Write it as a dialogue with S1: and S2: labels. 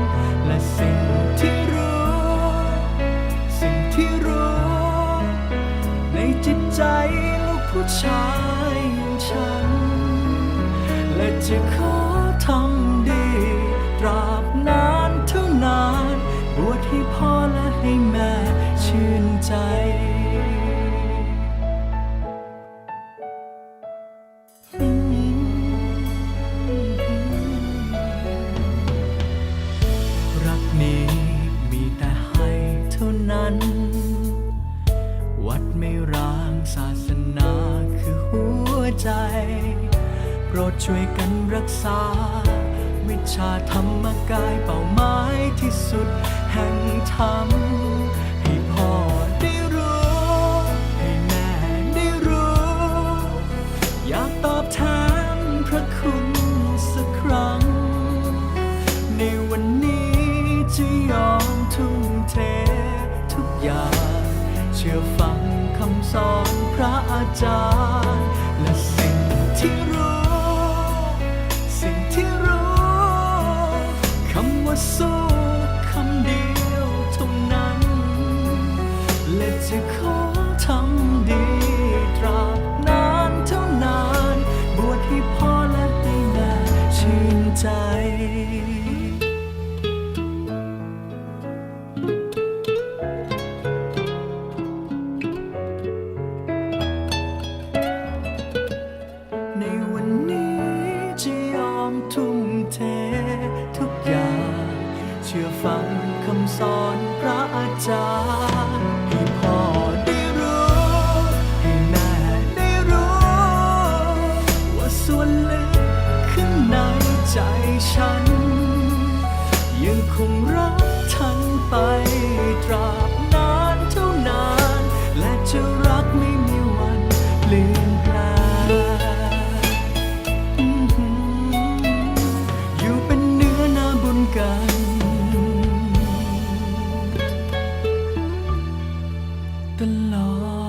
S1: ์ อย่างฉัน และจะขอทำดี ตราบนานเท่านานบวช โปรดช่วยกันรักษา วิชาธรรมกายเป้าหมายที่สุดแห่งธรรม จะขอทำดีตราบนานเท่านาน บวชให้พ่อและแม่ชื่นใจทุ่มเททุกอย่าง เชื่อฟังคำสอนพระอาจารย์ คงรักฉันไปตราบนานเท่านาน และจะรักไม่มีวันเปลี่ยนแปลงอยู่เป็นเนื้อนาบุญกัน ตลอด